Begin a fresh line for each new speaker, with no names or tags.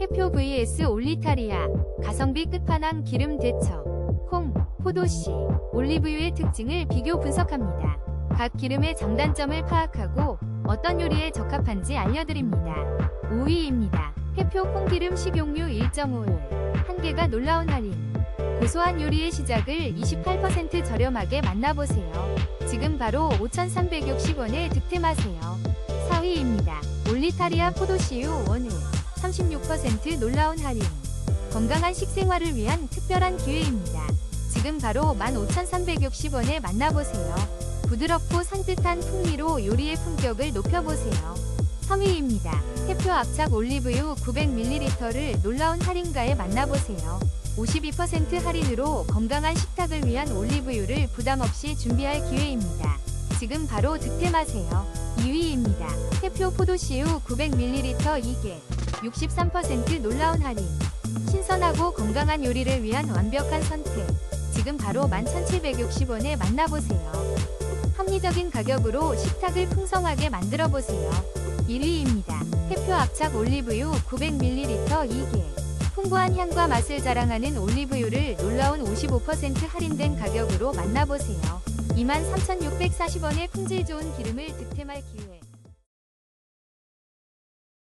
해표 vs 올리타리아, 가성비 끝판왕 기름 대처, 콩, 포도씨, 올리브유의 특징을 비교 분석합니다. 각 기름의 장단점을 파악하고 어떤 요리에 적합한지 알려드립니다. 5위입니다. 해표 콩기름 식용유 1.5일, 한 개가 놀라운 할인. 고소한 요리의 시작을 28% 저렴하게 만나보세요. 지금 바로 5,360원에 득템하세요. 4위입니다. 올리타리아 포도씨유 원을 36% 놀라운 할인. 건강한 식생활을 위한 특별한 기회입니다. 지금 바로 15,360원에 만나보세요. 부드럽고 산뜻한 풍미로 요리의 품격을 높여보세요. 3위입니다. 해표 압착 올리브유 900ml를 놀라운 할인가에 만나보세요. 52% 할인으로 건강한 식탁을 위한 올리브유를 부담없이 준비할 기회입니다. 지금 바로 득템하세요. 2위입니다. 해표 포도씨유 900ml 2개 63% 놀라운 할인 신선하고 건강한 요리를 위한 완벽한 선택 지금 바로 11,760원에 만나보세요. 합리적인 가격으로 식탁을 풍성하게 만들어보세요. 1위입니다. 해표 압착 올리브유 900ml 2개 풍부한 향과 맛을 자랑하는 올리브유를 놀라운 55% 할인된 가격으로 만나보세요. 23,640원의 품질 좋은 기름을 득템할 기회